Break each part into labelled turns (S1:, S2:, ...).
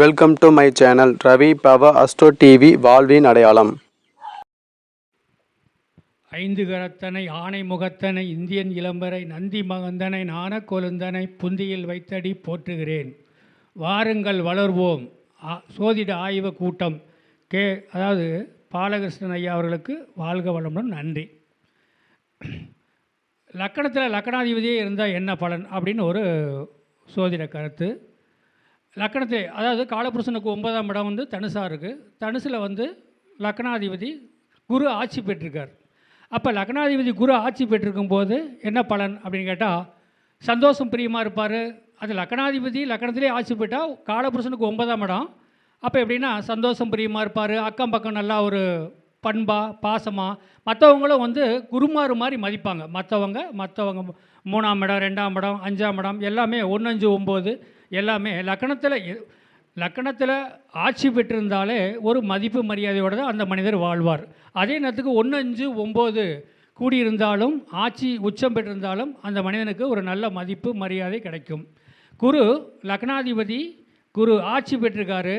S1: Welcome to my channel Ravi Bhava Astro TV வாழ்வின் அடையாளம்
S2: ஐந்து கரத்தனை ஆனை முகத்தனை இந்தியன் இளம்பரை நந்தி மகந்தனை நாண கொழுந்தனை புந்தியில் வைத்தடி போற்றுகிறேன். வாருங்கள் வளர்வோம். சோதிட ஆய்வு கூட்டம். கே அதாவது பாலகிருஷ்ணன் ஐயா அவர்களுக்கு வாழ்க வளமுடன் நன்றி. லக்கணத்தில் லக்கணாதிபதியே இருந்தால் என்ன பலன்? அப்படின்னு ஒரு சோதிட கருத்து. லக்கணத்தை அதாவது காலபுருஷனுக்கு ஒன்பதாம் இடம் வந்து தனுசாக இருக்குது தனுசில் வந்து லக்கணாதிபதி குரு ஆட்சி பெற்றிருக்கார். அப்போ லக்னாதிபதி குரு ஆட்சி பெற்றிருக்கும் போது என்ன பலன் அப்படின்னு கேட்டால் சந்தோஷம் பிரியமாக இருப்பார். அது லக்னாதிபதி லக்கணத்திலே ஆட்சி பெற்றால் காலபுருஷனுக்கு ஒன்பதாம் இடம். அப்போ எப்படின்னா சந்தோஷம் பிரியமாக இருப்பார் அக்கம் பக்கம் நல்லா ஒரு பண்பாக பாசமாக மற்றவங்களும் வந்து குருமாறு மாதிரி மதிப்பாங்க. மற்றவங்க மற்றவங்க மூணாம் இடம் ரெண்டாம் இடம் அஞ்சாம் இடம் எல்லாமே ஒன்று அஞ்சு ஒம்பது எல்லாமே லக்கணத்தில் லக்கணத்தில் ஆட்சி பெற்றிருந்தாலே ஒரு மதிப்பு மரியாதையோடு தான் அந்த மனிதர் வாழ்வார். அதே நேரத்துக்கு ஒன்று அஞ்சு ஒம்பது கூடியிருந்தாலும் ஆட்சி உச்சம் பெற்றிருந்தாலும் அந்த மனிதனுக்கு ஒரு நல்ல மதிப்பு மரியாதை கிடைக்கும். குரு லக்னாதிபதி குரு ஆட்சி பெற்றிருக்காரு.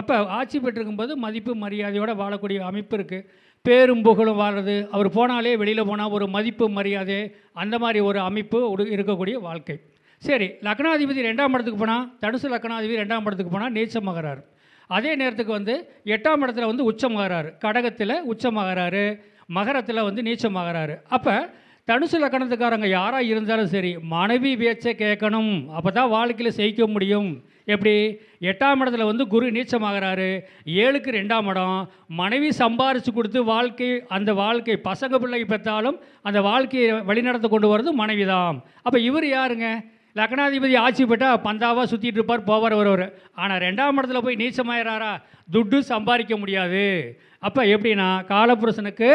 S2: அப்போ ஆட்சி பெற்றிருக்கும்போது மதிப்பு மரியாதையோடு வாழக்கூடிய அமைப்பு இருக்குது பேரும் புகழும் வாழ்றது அவர் போனாலே வெளியில் போனால் ஒரு மதிப்பு மரியாதை அந்த மாதிரி ஒரு அமைப்பு இருக்கக்கூடிய வாழ்க்கை. சரி லக்னாதிபதி ரெண்டாம் இடத்துக்கு போனால் தனுசு லக்னாதிபதி ரெண்டாம் இடத்துக்கு போனால் நீச்சமாகறார் அதே நேரத்துக்கு வந்து எட்டாம் இடத்துல வந்து உச்சமாகறாரு கடகத்தில் உச்சமாகிறாரு மகரத்தில் வந்து நீச்சமாகிறாரு அப்போ தனுசு லக்கணத்துக்காரங்க யாராக இருந்தாலும் சரி மனைவி பேச்சை கேட்கணும். அப்போ தான் வாழ்க்கையில் ஜெயிக்க முடியும். எப்படி? எட்டாம் இடத்துல வந்து குரு நீச்சமாகறாரு ஏழுக்கு ரெண்டாம் இடம். மனைவி சம்பாரித்து கொடுத்து வாழ்க்கை அந்த வாழ்க்கை பசங்க பிள்ளைக்கு பெற்றாலும் அந்த வாழ்க்கையை வழிநடத்த கொண்டு வர்றது மனைவி தான் அப்போ இவர் யாருங்க? லக்னாதிபதி ஆட்சி பெற்றால் பந்தாவாக சுற்றிட்டு இருப்பார் போவார் வருவார். ஆனால் ரெண்டாம் இடத்துல போய் நீச்சமாயிறாரா? துட்டு சம்பாதிக்க முடியாது. அப்போ எப்படின்னா காலபுருஷனுக்கு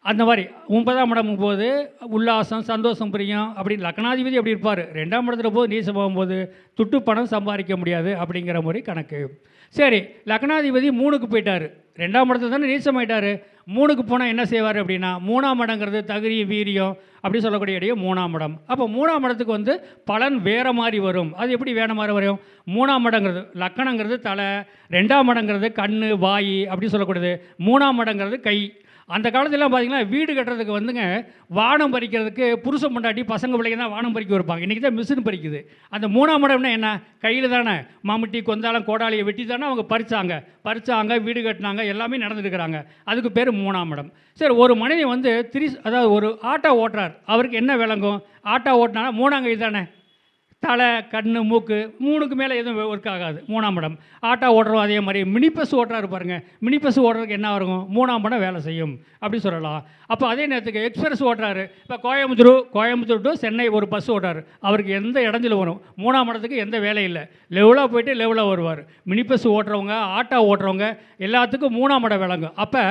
S2: அந்த மாதிரி ஒன்பதாம் இடம் போது உல்லாசம் சந்தோஷம் பிரியம் அப்படின்னு லக்னாதிபதி அப்படி இருப்பார்? ரெண்டாம் இடத்துல போது நீசம் போகும்போது துட்டு பணம் சம்பாதிக்க முடியாது அப்படிங்கிற மாதிரி கணக்கு. சரி லக்னாதிபதி மூணுக்கு போயிட்டார். ரெண்டாம் இடத்துல தானே நீச்சமாயிட்டார். மூணுக்கு போனால் என்ன செய்வார் அப்படின்னா மூணாம் இடங்கிறது தகுதி வீரியம் அப்படி சொல்லக்கூடிய இடையே மூணாம் இடம் அப்போ மூணாம் இடத்துக்கு வந்து பலன் வேறு மாதிரி வரும். அது எப்படி வேறு மாதிரி வரும்? மூணாம் இடங்கிறது லக்கணங்கிறது தலை ரெண்டாம் இடங்கிறது கண் வாய் அப்படி சொல்லக்கூடியது. மூணாம் இடங்கிறது கை. அந்த காலத்துலலாம் பார்த்தீங்கன்னா வீடு கட்டுறதுக்கு வந்துங்க வானம் பறிக்கிறதுக்கு புருஷன் பொண்டாட்டி பசங்க பிள்ளைங்க தான் வானம் பறிக்க வைப்பாங்க. இன்றைக்கி தான் மிஷின் பறிக்குது. அந்த மூணாம் இடம்னா என்ன? கையில் தானே மம்முட்டி கொந்தாளம் கோடாலியை வெட்டி தானே அவங்க பறித்தாங்க பறித்தாங்க வீடு கட்டினாங்க எல்லாமே நடந்துருக்கிறாங்க அதுக்கு பேர் மூணாம் இடம் சரி ஒரு மனிதன் வந்து திரி அதாவது ஒரு ஆட்டோ ஓட்டுறார். அவருக்கு என்ன விளங்கும்? ஆட்டோ ஓட்டினா மூணாம் கை தானே? தலை கண் மூக்கு மூணுக்கு மேலே எதுவும் ஒர்க் ஆகாது. மூணாம் படம். ஆட்டோ ஓடுறோம் அதே மாதிரி மினி பஸ் ஓட்டுறாரு பாருங்கள் மினி பஸ் ஓட்டுறதுக்கு என்ன இருக்கும் மூணாம் படம் வேலை செய்யும். அப்படி சொல்லலாம். அப்போ அதே நேரத்துக்கு எக்ஸ்பிரஸ் ஓட்டுறாரு. இப்போ கோயம்புத்தூர் கோயம்புத்தூர் டு சென்னை ஒரு பஸ் ஓட்டுறாரு. அவருக்கு எந்த இடஞ்சல் வரும்? மூணாம் படத்துக்கு எந்த வேலையும் இல்லை. லெவலாக போயிட்டு லெவலாக வருவார். மினி பஸ் ஓட்டுறவங்க ஆட்டோ ஓட்டுறவங்க எல்லாத்துக்கும் மூணாம் படம் விளங்கும். அப்போ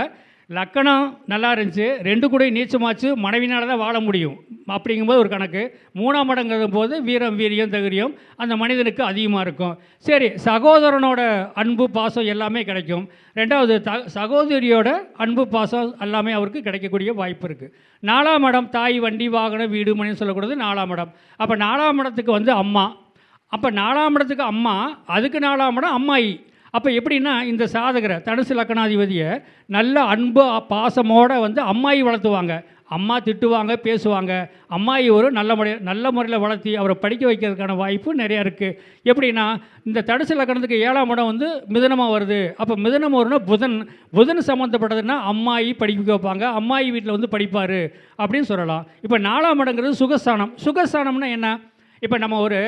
S2: லக்கணம் நல்லா இருந்துச்சு. ரெண்டு கூட நீச்சமாச்சு மனைவினால் தான் வாழ முடியும். அப்படிங்கும்போது ஒரு கணக்கு. மூணாம் இடங்கிறது போது வீரம் வீரியம் தகுரியம் அந்த மனிதனுக்கு அதிகமாக இருக்கும். சரி சகோதரனோட அன்பு பாசம் எல்லாமே கிடைக்கும். ரெண்டாவது த சகோதரியோட அன்பு பாசம் எல்லாமே அவருக்கு கிடைக்கக்கூடிய வாய்ப்பு இருக்குது நாலாம் இடம் தாய் வண்டி வாகனம் வீடு மணின்னு சொல்லக்கூடாது நாலாம் இடம் அப்போ நாலாம் இடத்துக்கு வந்து அம்மா. அப்போ நாலாம் இடத்துக்கு அம்மா அதுக்கு நாலாம் இடம் அம்மாயி. அப்போ எப்படின்னா இந்த சாதகரை தனுசு லக்கணாதிபதியை நல்ல அன்பு பாசமோடு வந்து அம்மாயி வளர்த்துவாங்க. அம்மா திட்டுவாங்க பேசுவாங்க. அம்மாயி ஒரு நல்ல முறை நல்ல முறையில் வளர்த்தி அவரை படிக்க வைக்கிறதுக்கான வாய்ப்பு நிறையா இருக்குது எப்படின்னா இந்த தடுசு லக்கணத்துக்கு ஏழாம் இடம் வந்து மிதனமாக வருது. அப்போ மிதனம் வரும்னா புதன். புதன் சம்மந்தப்பட்டதுன்னா அம்மாயி படிக்க வைப்பாங்க. அம்மாயி வீட்டில் வந்து படிப்பார் அப்படின்னு சொல்லலாம். இப்போ நாலாம் இடங்கிறது சுகஸ்தானம். சுகஸ்தானம்னா என்ன? இப்போ நம்ம ஒரு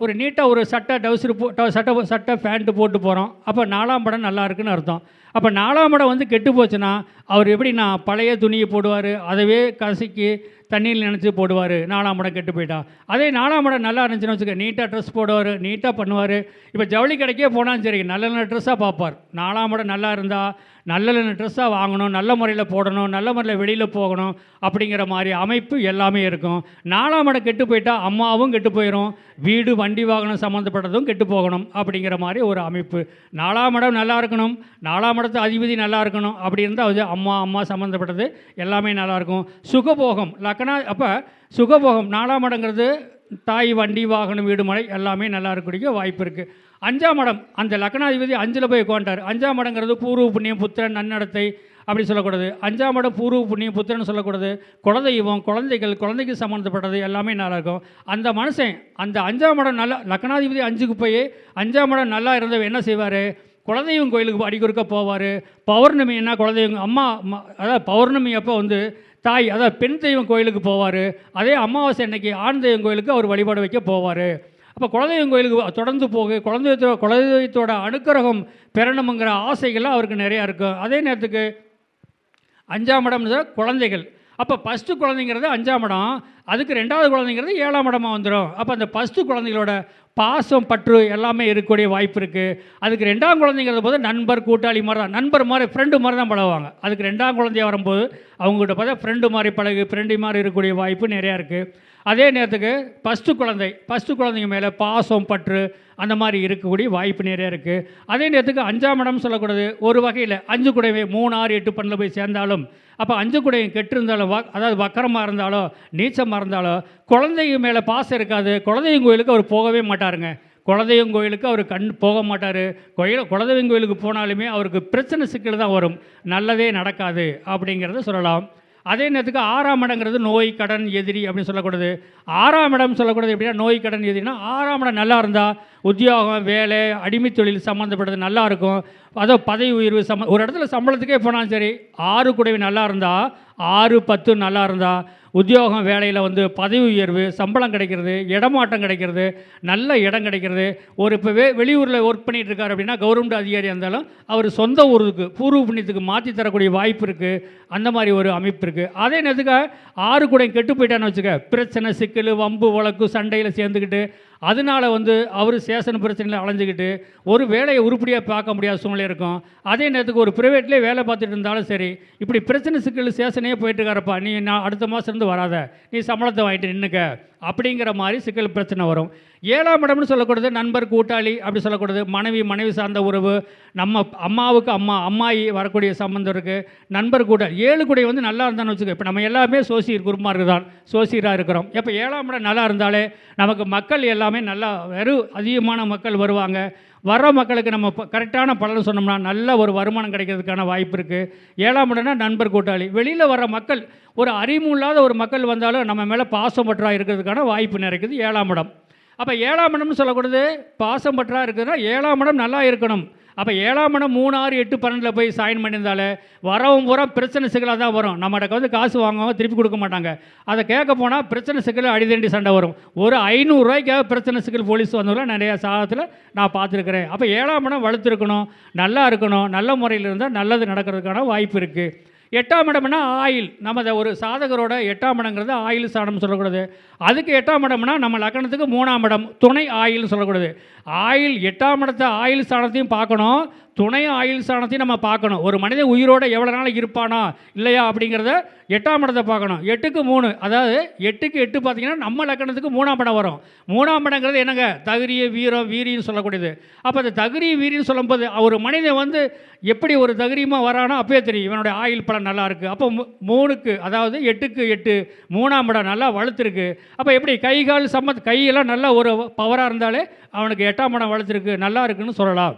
S2: ஒரு நீட்டாக ஒரு சட்டை டவுசர் போ சட்டை சட்டை பேண்ட்டு போட்டு போகிறோம் அப்போ நாலாம் படம் நல்லா இருக்குன்னு அர்த்தம். அப்போ நாலாம் இடம் வந்து கெட்டு போச்சுன்னா அவர் எப்படின்னா பழைய துணியை போடுவார் அதவே கசக்கி தண்ணியில் நினச்சி போடுவார் நாலாம் இடம் கெட்டு போயிட்டா. அதே நாலாம் இடம் நல்லா இருந்துச்சுன்னு வச்சுக்க நீட்டாக ட்ரெஸ் போடுவார் நீட்டாக பண்ணுவார். இப்போ ஜவுளி கடைக்கே போனாலும் சரி நல்ல நல்ல ட்ரெஸ்ஸாக பார்ப்பார். நாலாம் இடம் நல்லா இருந்தால் நல்ல நல்ல ட்ரெஸ்ஸாக வாங்கணும் நல்ல முறையில் போடணும் நல்ல முறையில் வெளியில் போகணும் அப்படிங்கிற மாதிரி அமைப்பு எல்லாமே இருக்கும். நாலாம் இடம் கெட்டு போயிட்டால் அம்மாவும் கெட்டு போயிடும் வீடு வண்டி வாகனம் சம்மந்தப்பட்டதும் கெட்டு போகணும் அப்படிங்கிற மாதிரி ஒரு அமைப்பு. நாலாம் இடம் நல்லா இருக்கணும் நாலாம் இடத்து அதிபதி நல்லா இருக்கணும் அப்படி இருந்தால் அது அம்மா அம்மா சம்மந்தப்பட்டது எல்லாமே நல்லாயிருக்கும் சுகபோகம் லக்கணா அப்போ சுகபோகம் நாலாம் இடங்கிறது தாய் வண்டி வாகனம் வீடு மலை எல்லாமே நல்லா இருக்கக்கூடிய வாய்ப்பு இருக்குது அஞ்சாம் இடம் அந்த லக்னாதிபதி அஞ்சில் போய் உட்காண்டார் அஞ்சாம் இடங்கிறது பூர்வ புண்ணியம் புத்திரன் நன்னடத்தை அப்படி சொல்லக்கூடாது. அஞ்சாம் இடம் பூர்வ புண்ணியம் புத்திரன் சொல்லக்கூடாது. குலதெய்வம் குழந்தைகள் குழந்தைக்கு சம்மந்தப்பட்டது எல்லாமே நல்லா இருக்கும். அந்த மனுஷன் அந்த அஞ்சாம் இடம் நல்லா லக்னாதிபதி அஞ்சுக்கு போய் அஞ்சாம் இடம் நல்லா இருந்தவன் என்ன செய்வார்? குலதெய்வம் கோயிலுக்கு அடிக்கொருக்க போவார். பௌர்ணமின்னா குலதெய்வம் அம்மா அதாவது பௌர்ணமி அப்போ வந்து தாய் அதாவது பெண் தெய்வம் கோயிலுக்கு போவார். அதே அமாவாசை அன்னைக்கு ஆண் தெய்வம் கோயிலுக்கு அவர் வழிபாடு வைக்க போவார். அப்போ குலதெய்வம் கோயிலுக்கு தொடர்ந்து போக குலதெய்வத்தோட குலதெய்வத்தோட அனுக்கிரகம் பெறணுங்கிற ஆசைகள்லாம் அவருக்கு நிறையா இருக்கும். அதே நேரத்துக்கு அஞ்சாம் இடம்னு குழந்தைகள். அப்போ ஃபஸ்ட்டு குழந்தைங்கிறது அஞ்சாம் இடம் அதுக்கு ரெண்டாவது குழந்தைங்கிறது ஏழாம் இடமாக வந்துடும் அப்போ அந்த ஃபஸ்ட்டு குழந்தைகளோட பாசம் பற்று எல்லாமே இருக்கக்கூடிய வாய்ப்பு இருக்குது அதுக்கு ரெண்டாம் குழந்தைங்கிறது போது நண்பர் கூட்டாளி மாதிரி தான் நண்பர் மாதிரி ஃப்ரெண்டு மாதிரி தான் பழகுவாங்க. அதுக்கு ரெண்டாம் குழந்தையா வரும்போது அவங்ககிட்ட பார்த்தா ஃப்ரெண்டு மாதிரி பழகு ஃப்ரெண்டு மாதிரி இருக்கக்கூடிய வாய்ப்பு நிறையா இருக்குது அதே நேரத்துக்கு ஃபஸ்ட்டு குழந்தை ஃபஸ்ட்டு குழந்தைங்க மேலே பாசம் பற்று அந்த மாதிரி இருக்கக்கூடிய வாய்ப்பு நிறைய இருக்குது அதே நேரத்துக்கு அஞ்சாம் இடம் சொல்லக்கூடாது ஒரு வகையில் அஞ்சு குடைவை மூணு ஆறு எட்டு பண்ணில் போய் சேர்ந்தாலும் அப்போ அஞ்சு குடையும் கெட்டு இருந்தாலும் வ அதாவது வக்கரமாக இருந்தாலோ நீச்சமாக இருந்தாலோ குழந்தைங்க மேலே பாசம் இருக்காது குழந்தைங்க கோயிலுக்கு அவர் போகவே மாட்டாருங்க. குலதெய்வம் கோயிலுக்கு அவர் கண் போக மாட்டார். கோயில் குலதெய்வம் கோயிலுக்கு போனாலுமே அவருக்கு பிரச்சனை சிக்கல் தான் வரும். நல்லதே நடக்காது அப்படிங்கிறத சொல்லலாம். அதே நேரத்துக்கு ஆறாம் இடங்கிறது நோய் கடன் எதிரி அப்படின்னு சொல்லக்கூடாது. ஆறாம் இடம் சொல்லக்கூடாது எப்படின்னா நோய் கடன் எதிரினா ஆறாம் இடம் நல்லா இருந்தால் உத்தியோகம் வேலை அடிமை தொழில் சம்மந்தப்பட்டது நல்லா இருக்கும். அதோ பதவி உயர்வு சம்ம ஒரு இடத்துல சம்பளத்துக்கே போனாலும் சரி ஆறு குடைவு நல்லா இருந்தால் ஆறு பத்து நல்லா இருந்தால் உத்தியோகம் வேலையில் வந்து பதவி உயர்வு சம்பளம் கிடைக்கிறது இடமாட்டம் கிடைக்கிறது நல்ல இடம் கிடைக்கிறது. ஒரு இப்போ வே வெளியூரில் ஒர்க் பண்ணிட்டு இருக்கார் அப்படின்னா கவர்மெண்ட் அதிகாரியாக இருந்தாலும் அவர் சொந்த ஊருக்கு பூர்வ புண்ணியத்துக்கு மாற்றி தரக்கூடிய வாய்ப்பு இருக்குது அந்த மாதிரி ஒரு அமைப்பு இருக்குது அதே நேரத்துக்கு ஆறு கூட கெட்டு போயிட்டான்னு வச்சுக்க பிரச்சனை சிக்கல் வம்பு வழக்கு சண்டையில் சேர்ந்துக்கிட்டு அதனால வந்து அவர் சேஷன் பிரச்சனையில் அலைஞ்சிக்கிட்டு ஒரு வேலையை உருப்படியாக பார்க்க முடியாத சூழ்நிலை இருக்கும். அதே நேரத்துக்கு ஒரு ப்ரைவேட்லேயே வேலை பார்த்துட்டு இருந்தாலும் சரி இப்படி பிரச்சனை சிக்கல் சேஷனே போயிட்டுருக்காரப்பா நீ நான் அடுத்த மாதம் இருந்து வராத. நீ சம்பளத்தை வாங்கிட்டு நின்றுக்க அப்படிங்கிற மாதிரி சிக்கல் பிரச்சனை வரும். ஏழாம் இடம்னு சொல்லக்கூடாது நண்பர் கூட்டாளி அப்படி சொல்லக்கூடாது. மனைவி மனைவி சார்ந்த உறவு நம்ம அம்மாவுக்கு அம்மா அம்மாயி வரக்கூடிய சம்பந்தம் இருக்குது நண்பர் கூட்டாளி ஏழு கூடை வந்து நல்லா இருந்தான்னு வச்சுக்கோ. இப்போ நம்ம எல்லாமே சோசியர் குருமார்கள் தான் சோசியராக இருக்கிறோம். இப்போ ஏழாம் இடம் நல்லா இருந்தாலே நமக்கு மக்கள் எல்லாமே நல்லா வெறும் அதிகமான மக்கள் வருவாங்க. வர்ற மக்களுக்கு நம்ம கரெக்டான பலன் சொன்னோம்னா நல்ல ஒரு வருமானம் கிடைக்கிறதுக்கான வாய்ப்பு இருக்குது ஏழாம் இடம்னா நண்பர் கூட்டாளி. வெளியில் வர மக்கள் ஒரு அறிவு இல்லாத ஒரு மக்கள் வந்தாலும் நம்ம மேலே பாசம் பற்றா இருக்கிறதுக்கான வாய்ப்பு நிறைக்குது ஏழாம் இடம். அப்போ ஏழாம் இடம்னு சொல்லக்கூடாது பாசம் பற்றா இருக்குதுன்னா ஏழாம் இடம் நல்லா இருக்கணும். அப்போ ஏழாம் இடம் மூணு ஆறு எட்டு பன்னெண்டில் போய் சைன் பண்ணியிருந்தாலே வரவும் பூரா பிரச்சனை சிக்கலாக தான் வரும். நம்மகிட்ட வந்து காசு வாங்குவாங்க திருப்பி கொடுக்க மாட்டாங்க. அதை கேட்க போனால் பிரச்சனை சிக்கல் அடிதண்டி சண்டை வரும். ஒரு ஐநூறுரூவாய்க்காக பிரச்சனை சிக்கல் போலீஸ் வந்தவங்களாம் நிறையா சாதத்தில் நான் பார்த்துருக்குறேன். அப்போ ஏழாம் இடம் வளர்த்துருக்கணும் நல்லா இருக்கணும் நல்ல முறையில் இருந்தால் நல்லது நடக்கிறதுக்கான வாய்ப்பு இருக்குது எட்டாம் இடம்னா ஆயில். நம்ம ஒரு சாதகரோட எட்டாம் இடங்கிறது ஆயில் சாணம் சொல்லக்கூடாது. அதுக்கு எட்டாம் இடம்னா நம்ம லக்கணத்துக்கு மூணாம் இடம் துணை ஆயில்னு சொல்லக்கூடாது. ஆயில் எட்டாம் இடத்த ஆயில் ஸ்தானத்தையும் பார்க்கணும் துணை ஆயில் ஸ்தானத்தையும் நம்ம பார்க்கணும். ஒரு மனிதன் உயிரோடு எவ்வளோ நாள் இருப்பானா இல்லையா அப்படிங்கிறத எட்டாம் இடத்தை பார்க்கணும். எட்டுக்கு மூணு அதாவது எட்டுக்கு எட்டு பார்த்தீங்கன்னா நம்ம லக்கணத்துக்கு மூணாம் படம் வரும். மூணாம் படங்கிறது என்னங்க? தகுரிய வீரம் வீரின்னு சொல்லக்கூடியது. அப்போ அந்த தகுரிய வீரின்னு சொல்லும்போது ஒரு மனிதன் வந்து எப்படி ஒரு தகுரியமாக வரானோ அப்பயே தெரியும். இவனுடைய ஆயில் படம் நல்லா இருக்குது அப்போ மூணுக்கு அதாவது எட்டுக்கு எட்டு மூணாம் படம் நல்லா வளர்த்துருக்கு. அப்போ எப்படி கை கால் சம்மத் கையெல்லாம் நல்லா ஒரு பவராக இருந்தாலே அவனுக்கு எட்டாம் மனம் வளர்த்துருக்கு நல்லா இருக்குன்னு சொல்லலாம்.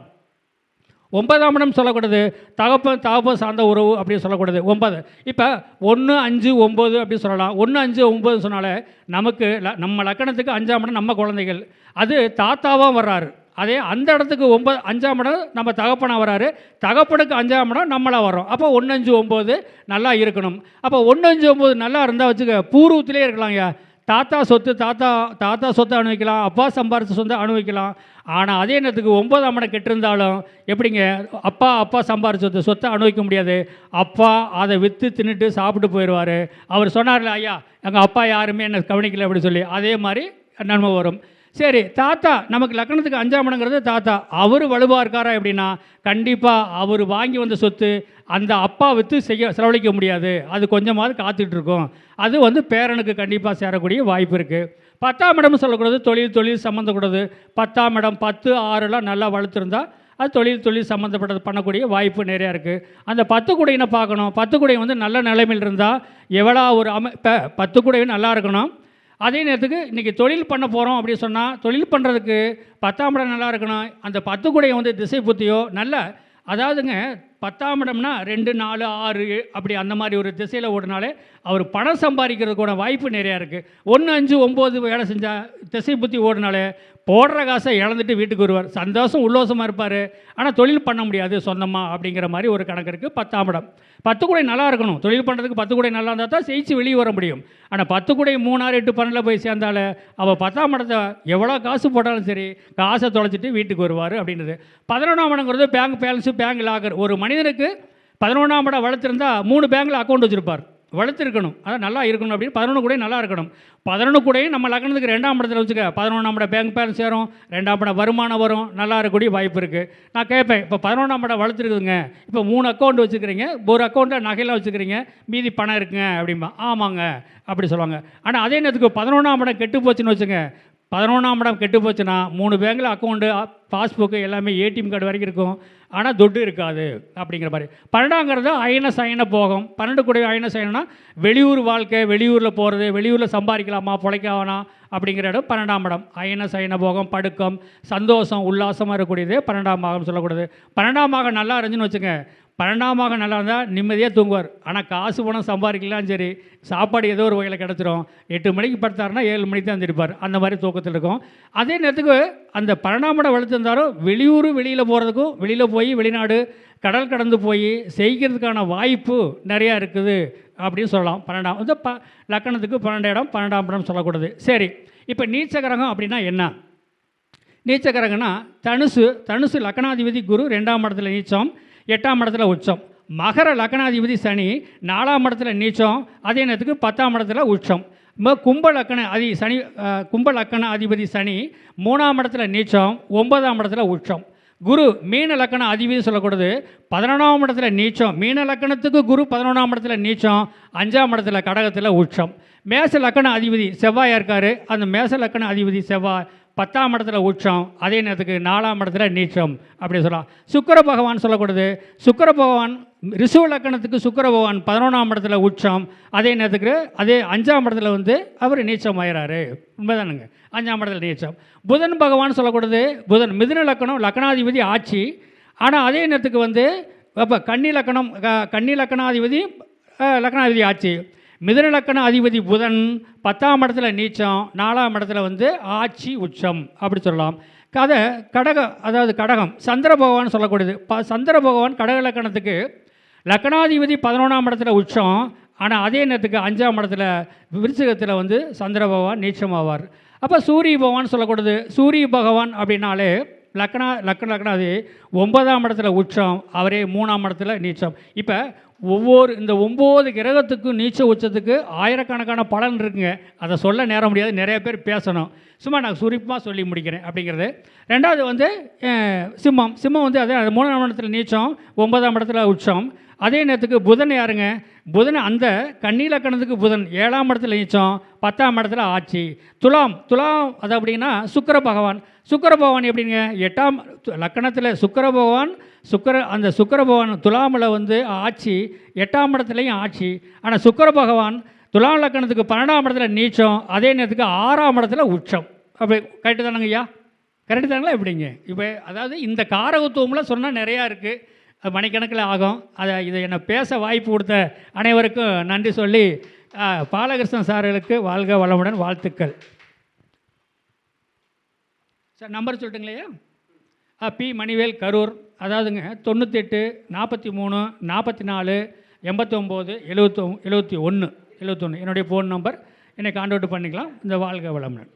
S2: ஒன்பதாம் இடம் சொல்லக்கூடாது. தகப்பன் தகப்பன் சார்ந்த உறவு அப்படின்னு சொல்லக்கூடாது. ஒன்பது. இப்போ ஒன்று அஞ்சு ஒம்பது அப்படின்னு சொல்லலாம். ஒன்று அஞ்சு ஒம்பது சொன்னாலே நமக்கு ல- நம்ம லக்கணத்துக்கு அஞ்சாம் இடம் நம்ம குழந்தைகள். அது தாத்தாவாக வர்றாரு. அதே அந்த இடத்துக்கு ஒம்பது அஞ்சாம் இடம் நம்ம தகப்பனாக வராரு தகப்பனுக்கு அஞ்சாம் இடம் நம்மளாக வரோம் அப்போ ஒன்று அஞ்சு ஒம்பது நல்லா இருக்கணும். அப்போ ஒன்று அஞ்சு ஒம்பது நல்லா இருந்தால் வச்சுக்க பூர்வத்திலே இருக்கலாம்யா. தாத்தா சொத்து தாத்தா தாத்தா சொத்தை அனுபவிக்கலாம் அப்பா சம்பாரித்த சொத்தை அனுபவிக்கலாம். ஆனால் அதே நேரத்துக்கு ஒன்பதாம் இடம் கெட்டிருந்தாலும் எப்படிங்க? அப்பா அப்பா சம்பாரிச்ச சொத்து சொத்தை அனுபவிக்க முடியாது. அப்பா அதை விற்று தின்னுட்டு சாப்பிட்டு போயிடுவார். அவர் சொன்னார்ல ஐயா எங்கள் அப்பா யாருமே என்னை கவனிக்கல அப்படின்னு சொல்லி. அதே மாதிரி நன்மை வரும். சரி தாத்தா நமக்கு லக்கணத்துக்கு அஞ்சாம் இடங்கிறது தாத்தா. அவர் வலுவாக இருக்காரா எப்படின்னா கண்டிப்பாக அவர் வாங்கி வந்த சொத்து அந்த அப்பா விற்று செய்ய செலவழிக்க முடியாது. அது கொஞ்சமாவது காத்துட்டு இருக்கும். அது வந்து பேரனுக்கு கண்டிப்பாக சேரக்கூடிய வாய்ப்பு இருக்குது பத்தாம் இடம்னு சொல்லக்கூடாது தொழில் தொழில் சம்மந்தக்கூடாது பத்தாம் இடம் பத்து ஆறுலாம் நல்லா வளர்த்துருந்தா அது தொழில் தொழில் சம்மந்தப்பட்டது பண்ணக்கூடிய வாய்ப்பு நிறையா இருக்குது அந்த பத்து குடையினை பார்க்கணும். பத்து குடை வந்து நல்ல நிலைமையில் இருந்தால் எவ்வளோ ஒரு அமை இப்போ பத்து குடையும் நல்லா இருக்கணும். அதே நேரத்துக்கு இன்றைக்கி தொழில் பண்ண போகிறோம் அப்படின்னு சொன்னால் தொழில் பண்ணுறதுக்கு பத்தாம் இடம் நல்லா இருக்கணும். அந்த பத்து கூடையை வந்து திசை புத்தியோ நல்ல அதாவதுங்க பத்தாம் இடம்னா ரெண்டு நாலு ஆறு அப்படி அந்த மாதிரி ஒரு திசையில் ஓடினாலே அவர் பணம் சம்பாதிக்கிறதுக்கான வாய்ப்பு நிறையா இருக்குது ஒன்று அஞ்சு ஒம்பது வேலை செஞ்சால் திசை புத்தி ஓடினாலே போடுற காசை இழந்துட்டு வீட்டுக்கு வருவார். சந்தோஷம் உல்லோசமாக இருப்பார். ஆனால் தொழில் பண்ண முடியாது சொந்தமாக அப்படிங்கிற மாதிரி ஒரு கணக்கு இருக்குது பத்தாம் இடம். பத்து கூடை நல்லா இருக்கணும். தொழில் பண்ணுறதுக்கு பத்து கூடை நல்லா இருந்தால் தான் ஜெயிச்சு வெளியே வர முடியும். ஆனால் பத்து கூடை மூணாறு எட்டு பன்னெண்டில் போய் சேர்ந்தால அவள் பத்தாம் இடத்தை எவ்வளோ காசு போட்டாலும் சரி காசை தொலைச்சிட்டு வீட்டுக்கு வருவார் அப்படின்றது. பதினொன்றாம் இடங்கிறது பேங்க் பேலன்ஸு பேங்க் லாகர் ஒரு மணி மனிதனுக்கு பதினொன்றாம் படம் வளர்த்துருந்தா மூணு பேங்க்கில் அக்கௌண்ட் வச்சுருப்பார். வளர்த்துருக்கணும். அதான் நல்லா இருக்கணும் அப்படின்னு பதினொன்று கூட நல்லா இருக்கணும். பதினொன்று கூடயும் நம்ம லக்னத்துக்கு ரெண்டாம் படத்தில் வச்சுக்க பதினொன்றாம் படம் பேங்க் பேலன்ஸ் சேரும் ரெண்டாம் படம் வருமானம் வரும் நல்லா இருக்கக்கூடிய வாய்ப்பு இருக்குது நான் கேட்பேன் இப்போ பதினொன்றாம் படம் வளர்த்துருக்குதுங்க. இப்போ மூணு அக்கௌண்ட் வச்சுக்கிறீங்க ஒரு அக்கௌண்ட்டில் நகையெல்லாம் வச்சுக்கிறீங்க மீதி பணம் இருக்குங்க அப்படிம்பா. ஆமாங்க அப்படி சொல்லுவாங்க. ஆனால் அதே நேரத்துக்கு பதினொன்றாம் படம் கெட்டு போச்சுன்னு வச்சுங்க பதினொன்றாம் இடம் கெட்டு போச்சுன்னா மூணு பேங்கில் அக்கௌண்ட்டு பாஸ்புக்கு எல்லாமே ஏடிஎம் கார்டு வரைக்கும் இருக்கும். ஆனால் தொட்டு இருக்காது அப்படிங்கிற மாதிரி. பன்னெண்டாங்கிறது அயன சயன போகம். பன்னெண்டு கூட அயன சயனம்னா வெளியூர் வாழ்க்கை வெளியூரில் போகிறது வெளியூரில் சம்பாதிக்கலாமா பிழைக்காவனா அப்படிங்கிற இடம் பன்னெண்டாம் இடம். அயன சயன போகம் படுக்கம் சந்தோஷம் உல்லாசமாக இருக்கக்கூடியது பன்னெண்டாம் பாகம் சொல்லக்கூடாது பன்னெண்டாம் பாகம் நல்லா இருந்துச்சுன்னு வச்சுங்க பன்னெண்டாம் பாகம் நல்லா இருந்தால் நிம்மதியாக தூங்குவார். ஆனால் காசு பணம் சம்பாதிக்கலாம் சரி சாப்பாடு ஏதோ ஒரு வகையில் கிடச்சிரும். எட்டு மணிக்கு படுத்தாருன்னா ஏழு மணிக்கு தான் திருப்பார் அந்த மாதிரி தூக்கத்தில் இருக்கும். அதே நேரத்துக்கு அந்த பன்னெண்டாம் இடம் வளர்த்துருந்தாலும் வெளியூர் வெளியில் போகிறதுக்கும் வெளியில் போய் வெளிநாடு கடல் கடந்து போய் செய்கிறதுக்கான வாய்ப்பு நிறையா இருக்குது அப்படின்னு சொல்லலாம். பன்னெண்டாம் வந்து ப லக்கணத்துக்கு பன்னெண்டு இடம் பன்னெண்டாம் இடம் சொல்லக்கூடாது. சரி இப்போ நீச்ச கிரகம் அப்படின்னா என்ன? நீச்சகிரகம்னா தனுசு தனுசு லக்கணாதிபதி குரு ரெண்டாம் இடத்துல நீச்சம் எட்டாம் இடத்துல உச்சம். மகர லக்னாதிபதி சனி நாலாம் இடத்துல நீச்சம் அதே நேரத்துக்கு பத்தாம் இடத்துல உச்சம். கும்ப லக்கண அதி சனி கும்ப லக்கண அதிபதி சனி மூணாம் இடத்துல நீச்சம் ஒன்பதாம் இடத்துல உச்சம். குரு மீன லக்கண அதிபதி சொல்லக்கூடாது. பதினொன்றாம் இடத்துல நீச்சம் மீன லக்கணத்துக்கு குரு பதினொன்றாம் இடத்துல நீச்சம் அஞ்சாம் இடத்துல கடகத்தில் உச்சம். மேச லக்கண அதிபதி செவ்வாயாக இருக்கார். அந்த மேச லக்கண அதிபதி செவ்வாய் பத்தாம் இடத்துல உச்சம் அதே நேரத்துக்கு நாலாம் இடத்துல நீச்சம் அப்படி சொல்லலாம். சுக்கர பகவான் சொல்லக்கூடாது சுக்கர பகவான் ரிஷுவ லக்கணத்துக்கு சுக்கர பகவான் பதினொன்றாம் இடத்துல உச்சம் அதே நேரத்துக்கு அதே அஞ்சாம் இடத்துல வந்து அவர் நீச்சம் ஆயிறாரு. உண்மைதானுங்க. அஞ்சாம் இடத்துல நீச்சம். புதன் பகவான் சொல்லக்கூடாது புதன் மிதுன லக்கணம் லக்கணாதிபதி ஆட்சி. ஆனால் அதே நேரத்துக்கு வந்து அப்போ கன்னி லக்கணம் க- கன்னி லக்கணாதிபதி லக்கணாதிபதி ஆட்சி. மிதனலக்கண அதிபதி புதன் பத்தாம் இடத்துல நீச்சம் நாலாம் இடத்துல வந்து ஆட்சி உச்சம். அப்படி சொல்லலாம். கதை கடக அதாவது கடகம் சந்திர பகவான் சொல்லக்கூடியது. ப சந்திர பகவான் கடக லக்கணத்துக்கு லக்கணாதிபதி பதினொன்றாம் இடத்துல உச்சம் ஆனால் அதே நேரத்துக்கு அஞ்சாம் இடத்துல விருச்சிகத்தில் வந்து சந்திர பகவான் நீச்சமாவார். அப்போ சூரிய பகவான் சொல்லக்கூடாது சூரிய பகவான் அப்படின்னாலே லக்னா லக்ன லக்னாதி ஒன்பதாம் இடத்துல உச்சம் அவரே மூணாம் இடத்துல நீச்சம். இப்போ ஒவ்வொரு இந்த ஒம்பது கிரகத்துக்கும் நீச்ச உச்சத்துக்கு ஆயிரக்கணக்கான பலன் இருக்குங்க. அதை சொல்ல நேர முடியாது நிறைய பேர் பேசணும். சும்மா நான் சுரிப்பாக சொல்லி முடிக்கிறேன் அப்படிங்கிறது. ரெண்டாவது வந்து சிம்மம். சிம்மம் வந்து அதே மூணாம் இடத்துல நீச்சம் ஒன்பதாம் இடத்துல உச்சம். அதே நேரத்துக்கு புதன் யாருங்க? புதன் அந்த கண்ணீலக்கணத்துக்கு புதன். ஏழாம் இடத்துல நீச்சம் பத்தாம் இடத்துல ஆட்சி. துலாம் துலாம் அது அப்படின்னா சுக்கிர பகவான். சுக்கர பகவான் எப்படிங்க? எட்டாம் லக்கணத்தில் சுக்கர பகவான் சுக்கிர அந்த சுக்கர பகவான் துலாமில் வந்து ஆட்சி எட்டாம் இடத்துலையும் ஆட்சி. ஆனால் சுக்கர பகவான் துலாம் லக்கணத்துக்கு பன்னெண்டாம் இடத்துல நீச்சம் அதே நேரத்துக்கு ஆறாம் இடத்துல உச்சம். அப்போ கரெக்டு தானங்க ஐயா? கரெக்டு தாங்களா எப்படிங்க? இப்போ அதாவது இந்த காரகத்துவம்லாம் சொன்னால் நிறையா இருக்குது அது மணிக்கணக்கில் ஆகும். அதை இதை என்னை பேச வாய்ப்பு கொடுத்த அனைவருக்கும் நன்றி சொல்லி பாலகிருஷ்ணன் சார்களுக்கு வாழ்க வளமுடன் வாழ்த்துக்கள். சார் நம்பர் சொல்லிட்டுங்களையா ஆ பி. மணிவேல் கரூர். அதாவதுங்க தொண்ணூத்தெட்டு நாற்பத்தி மூணு நாற்பத்தி நாலு எண்பத்தொம்போது எழுபத்தொ எழுபத்தி ஒன்று எழுபத்தொன்று என்னுடைய ஃபோன் நம்பர் என்னை கான்டாக்ட் பண்ணிக்கலாம். இந்த வாழ்க வளமுடன்.